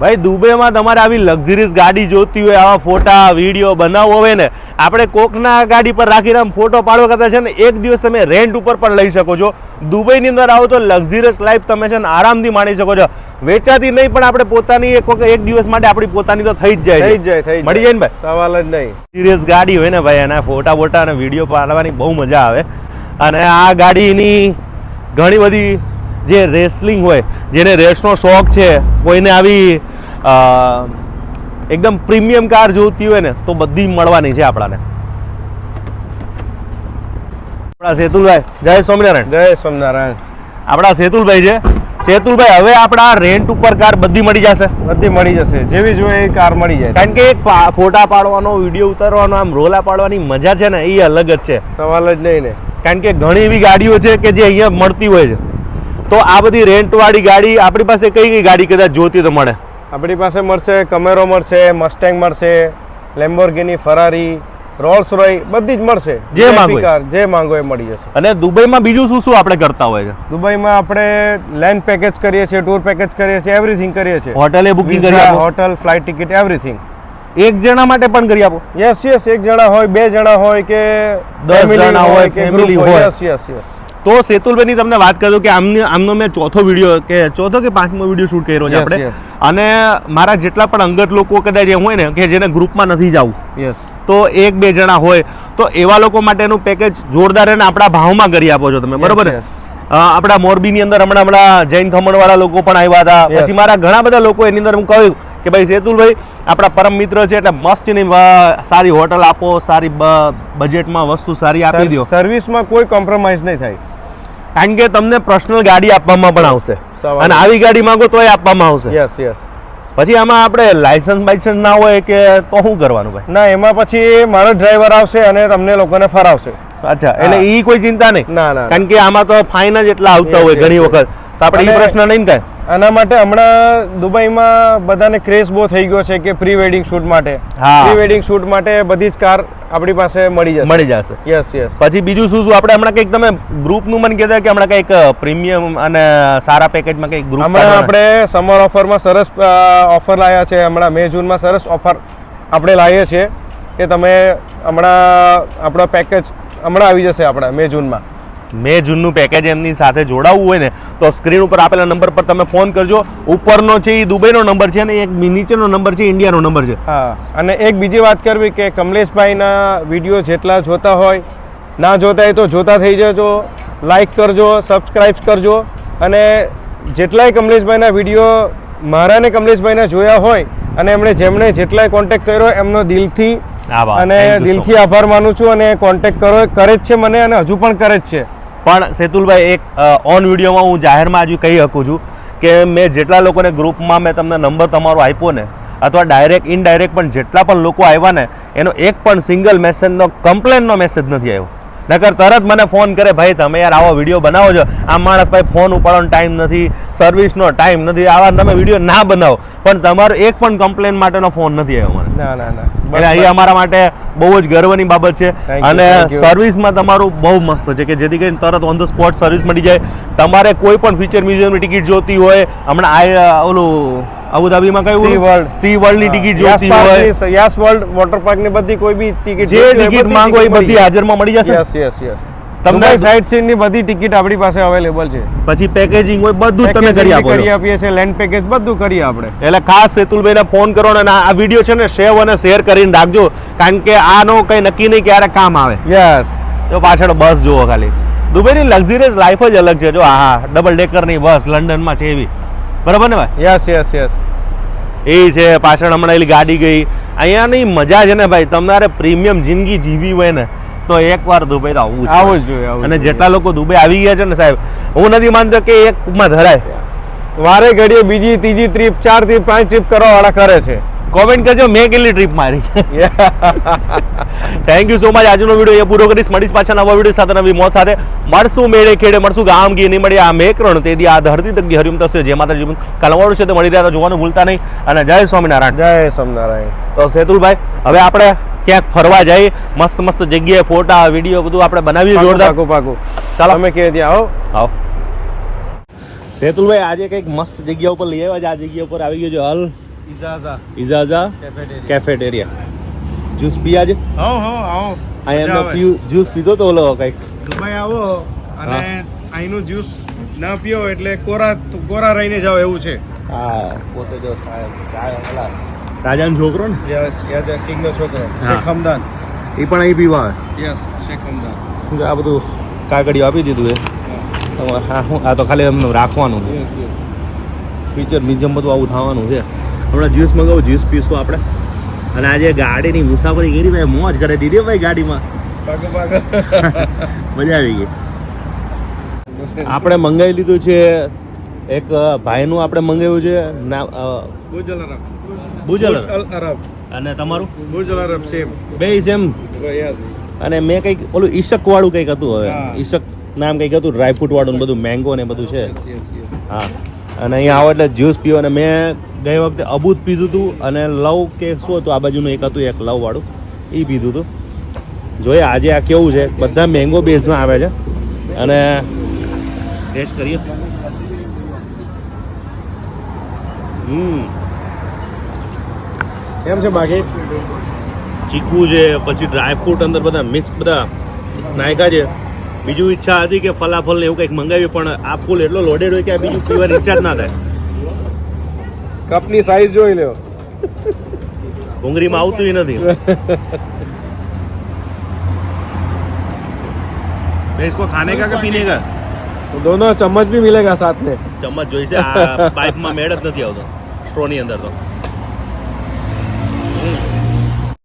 ભાઈ દુબઈમાં તમારે આવી લક્ઝરીસ ગાડી જોતી હોય આવા ફોટા વીડિયો બનાવવો હોય ને આપણે કોકના ગાડી પર રાખીને આમ ફોટો પાડવા કરતા છે ને એક દિવસ તમે રેન્ટ ઉપર પણ લઈ શકો છો. દુબઈની અંદર આવો તો લક્ઝરિયસ લાઈફ તમે છે ને આરામથી માણી શકો છો. વેચાતી નહીં પણ આપણે પોતાની એક એક દિવસ માટે આપણી પોતાની તો થઈ જ જાય થઈ જાય થઈ મળી જાય. ને ભાઈ? સવાલ જ નહીં. સિરિયસ ગાડી હોય ને ભાઈ એના ફોટા બોટા અને વીડિયો પાડવાની બહુ મજા આવે. અને આ ગાડીની ઘણી બધી જે રેસલિંગ હોય જેને રેસનો શોખ છે કોઈને આવી એકદમ પ્રીમિયમ કાર જોતી હોય ને તો બધી મળવાની છે આપણાને. આપણા સેતુલભાઈ જય સ્વામિનારાયણ. જય સ્વામિનારાયણ. આપણા સેતુલભાઈ છે. સેતુલભાઈ હવે આપણા રેન્ટ ઉપર કાર બધી મળી જશે. બધી મળી જશે. જેવી જોઈએ એ કાર મળી જાય. કારણ કે એક ફોટા પાડવાનો વીડિયો ઉતારવાનો આમ રોલા પાડવાની મજા છે ને એ અલગ જ છે. સવાલ જ નહીં ને. કારણ કે ઘણી એવી ગાડીઓ છે કે જે અહીંયા મળતી હોય છે. તો આ બધી રેન્ટ વાળી ગાડી આપણી પાસે કઈ કઈ ગાડી કદાચ જોતી તો મળે? આપણી પાસે મળશે કમેરો મળશે મસ્ટેંગ મળશે લેમ્બોર્ગિની ફરારી રોલ્સ રોય બધી જ મળશે. જે માંગો. કાર જે માંગો એ મળી જશે. અને દુબઈમાં બીજું શું શું આપણે કરતા હોય છે? દુબઈમાં આપણે લેન્ડ પેકેજ કરીએ છીએ ટૂર પેકેજ કરીએ છીએ એવરીથિંગ કરીએ છીએ. હોટલે બુકિંગ કરી આપો. હોટલ ફ્લાઇટ ટિકિટ એવરીથિંગ એક જણા માટે પણ કરી આપો. યસ યસ એક જણા હોય બે જણા હોય કે દસ જણા હોય, કે family હોય. યસ યસ યસ તો સેતુલભાઈની તમને વાત કરું કે આમની આમનો મેં ચોથો વીડિયો કે ચોથો કે પાંચમો વીડિયો શૂટ કર્યો છે આપણે. અને મારા જેટલા પણ અંગત લોકો કદાચ એમ હોય ને કે જેને ગ્રુપમાં નથી જવું. યસ તો એક બે જણા હોય. તો એવા લોકો માટેનું પેકેજ જોરદાર અને આપણા ભાવમાં કરી આપો છો તમે. બરોબર આપણા મોરબીની અંદર હમણાં હમણાં જૈન ખમણવાળા લોકો પણ આવ્યા હતા. પછી મારા ઘણા બધા લોકો એની અંદર હું કહ્યું કે ભાઈ સેતુલભાઈ આપણા પરમ મિત્ર છે એટલે મસ્તની સારી હોટલ આપો સારી બજેટમાં વસ્તુ સારી આપી દો સર્વિસમાં કોઈ કોમ્પ્રોમાઇઝ નહીં થાય. કારણ કે તમને પર્સનલ ગાડી આપવામાં પણ આવશે. અને આવી ગાડી માંગો તોય આપવામાં આવશે. યસ યસ પછી આમાં આપણે લાયસન્સ બાયસન્સ ના હોય કે તો શું કરવાનું ભાઈ? ના એમાં પછી મારો ડ્રાઈવર આવશે અને તમને લોકોને ફરાવશે. અચ્છા એટલે એ કોઈ ચિંતા નહીં. ના ના કારણ કે આમાં તો ફાઇન જ એટલા આવતા હોય ઘણી વખત. તો આપણે એ પ્રશ્ન નહીં ને કાંઈ? આના માટે હમણાં દુબઈમાં બધાને ક્રેઝ બહુ થઈ ગયો છે કે પ્રી વેડિંગ શૂટ માટે. પ્રી વેડિંગ શૂટ માટે બધી જ કાર આપણી પાસે મળી જશે. મળી જશે. યસ યસ પછી બીજું શું શું? આપણે હમણાં કંઈક તમે ગ્રુપનું મને કહેતા કે હમણાં કંઈક પ્રીમિયમ અને સારા પેકેજમાં કંઈક ગ્રુપ હમણાં આપણે સમર ઓફરમાં સરસ ઓફર લાવ્યા છે. હમણાં મે જૂનમાં સરસ ઓફર આપણે લાવીએ છીએ કે તમે હમણાં આપણો પેકેજ હમણાં આવી જશે આપણા મે જૂનમાં. મે જૂનનું પેકેજ એમની સાથે જોડાવવું હોય ને તો સ્ક્રીન ઉપર આપેલા નંબર પર તમે ફોન કરજો. ઉપરનો છે એ દુબઈનો નંબર છે અને એક નીચેનો નંબર છે ઇન્ડિયાનો નંબર છે. હા અને એક બીજી વાત કરવી કે કમલેશભાઈના વીડિયો જેટલા જોતા હોય ના જોતા હોય તો જોતા થઈ જજો લાઈક કરજો સબસ્ક્રાઈબ કરજો અને જેટલાય કમલેશભાઈના વીડિયો મારા ને કમલેશભાઈના જોયા હોય અને એમણે જેમણે જેટલાય કોન્ટેક્ટ કર્યો એમનો દિલથી અને દિલથી આભાર માનું છું અને કોન્ટેક્ટ કરો કરે જ છે મને અને હજુ પણ કરે જ છે. પણ સેતુલભાઈ, એક ઓન વિડીયોમાં હું જાહેરમાં હજુ કહી શકું છું કે મેં જેટલા લોકોને ગ્રુપમાં મેં તમને નંબર તમારો આપ્યો ને, અથવા ડાયરેક્ટ ઇનડાયરેક્ટ પણ જેટલા પણ લોકો આવ્યા ને, એનો એક પણ સિંગલ મેસેજનો કમ્પ્લેનનો મેસેજ નથી આવ્યો. નકર તરત મને ફોન કરે, ભાઈ, તમે યાર આવો વીડિયો બનાવો છો. આ માણસ ભાઈ ફોન ઉપાડવાનો ટાઈમ નથી સર્વિસનો ટાઈમ નથી. આવા તમે વીડિયો ના બનાવો. પણ તમારો એક પણ કમ્પ્લેન માટેનો ફોન નથી આવ્યો મને. ના ના ના. એટલે અમારા માટે બહુ જ ગર્વની બાબત છે. અને. સર્વિસમાં તમારું બહુ મસ્ત છે કે જેથી કરીને તરત ઓન ધ સ્પોટ સર્વિસ મળી જાય. તમારે કોઈ પણ ફીચર મ્યુઝિયમની ટિકિટ જોતી હોય હમણાં આ ઓલું અબુધાબીમાં કયું સી વર્લ્ડ સી વર્લ્ડની ટિકિટ જોતી હોય. યસ વર્લ્ડ વોટર પાર્કની બધી કોઈ બી ટિકિટ જે ટિકિટ માંગો એ બધી હાજરમાં મળી જશે? યસ યસ યસ તમને- સાઇટ સીનની બધી ટિકિટ આપણી પાસે અવેલેબલ છે. પછી પેકેજિંગ હોય બધું તમે કરી આપો કરી આપીએ છીએ લેન્ડ પેકેજ બધું કરીએ આપણે. એટલે ખાસ સેતુલભાઈને ફોન કરો અને આ વીડિયો છે ને સેવ અને શેર કરીને રાખજો. કારણ કે આનો કઈ નક્કી નહીં ક્યારે કામ આવે. યસ તો પાછળ બસ જુઓ ખાલી. દુબઈની લક્ઝરિયસ લાઈફ જ અલગ છે. જો હા ડબલ ડેકરની બસ લંડનમાં છે એવી. બરાબર ને ભાઈ? યસ યસ યસ એ છે પાછળ હમણાં એલી ગાડી ગઈ. અહીંયાની મજા છે ને ભાઈ તમારે પ્રીમિયમ જિંદગી જીવી હોય ને તો એકવાર દુબઈ તો આવવું જ આવું જોઈએ અને જેટલા લોકો દુબઈ આવી ગયા છે ને સાહેબ હું નથી માનતો કે એકમાં ધરાય. વારે ઘડીએ બીજી ત્રીજી ટ્રીપ ચારથી પાંચ ટ્રીપ કરવા વાળા કરે છે. કોમેન્ટ કરજો મેં કેટલી ટ્રીપ મારી છે. થેન્ક યુ સો મચ આજનો વીડિયો એ પૂરો કરીશ. મળીશ પાછા નવા વીડિયો સાથે નવી મોત સાથે. મળશું મેળે ખેડે મળશું. ગામ ગી નહીં મળી આ મેકરણ તેથી આ ધરતી તક હરિમ થશે. જે માતા જીવન કલવાડું છે તે મળી રહ્યા જોવાનું ભૂલતા નહીં. અને જય સ્વામિનારાયણ. જય સ્વામિનારાયણ. તો સેતુલભાઈ હવે આપણે ક્યાંક ફરવા જઈએ મસ્ત મસ્ત જગ્યાએ ફોટા વીડિયો બધું આપણે બનાવીએ જોરદાર. પાકું પાકું. ચાલો. અમે કે ત્યાં આવો. આવો. સેતુલભાઈ આજે કંઈક મસ્ત જગ્યા ઉપર લઈ આવ્યા છે. આ જગ્યા ઉપર આવી ગયો છે હલ. ઇઝાઝા ઇઝાઝા કેફેટેરિયા જ્યુસ પી આજે? હા હા આવો. આઈ મજા આવે. જ્યુસ પીધો તો ઓલો કંઈક. દુબઈ આવો અને અહીંનું જ્યુસ ના પીઓ એટલે કોરા કોરા રહીને જાઓ એવું છે. હા. પોતે જો રાજાનો છોકરો ને? યસ યાદ કિંગનો છોકરો. શેખ હમદાન એ પણ અહીં પીવા આવે? યસ શેખ હમદાન આ બધું કાગળિયું આપી દીધું એ? આ તો ખાલી એમનું રાખવાનું યસ યસ ફીચર મ્યુઝિયમ બધું આવું થવાનું છે. હમણાં જ્યુસ મંગાવું જ્યુસ પીશું આપણે. અને આજે ગાડીની મુસાફરી કરી ભાઈ મોજ કરે દીધી ભાઈ ગાડીમાં. મજા આવી ગઈ. આપણે મંગાવી લીધું છે એક ભાઈનું આપણે મંગાવ્યું છે ના અ, અરબ. બુજ બુર્જ અલ અરબ. અને તમારું? બુર્જ અરબ સેમ બે સેમ યસ અને મેં કંઈક ઓલું ઈશક વાળું કંઈક હતું હવે. ઈશક નામ કંઈક હતું ડ્રાયફ્રૂટ વાળું બધું મેંગો ને બધું છે. હા. અને અહીંયા આવો એટલે જ્યુસ પીવો. અને મેં ગઈ વખતે અબૂત પીધું હતું અને લવ કે શું હતું. આ બાજુનું એક હતું, એક લવવાળું એ પીધું હતું જોઈએ, આજે આ કેવું છે? બધા મેંગો બેઝમાં આવે છે. અને ટેસ્ટ કરીએ. હમ. કેમ છે બાકી? ચીકુ છે, પછી ડ્રાયફ્રૂટ અંદર બધા મિક્સ બધા નાયકા છે. બીજું ઈચ્છા હતી કે ફલાફલ ને એવું કંઈક મંગાવ્યું પણ આ ફૂલ એટલો લોડેડ હોય કે આ બીજું પીવાની ઈચ્છા જ ના થાય કપની સાઈઝ જોઈ લ્યો ભૂંગળીમાં આવતું નથી मैं इसको खाने का कि पीने का दोनों चम्मच भी मिलेगा साथ में ચમ્મચ જોઈશે આ પાઇપમાં મેળ જ નથી આવતો સ્ટ્રોની અંદર તો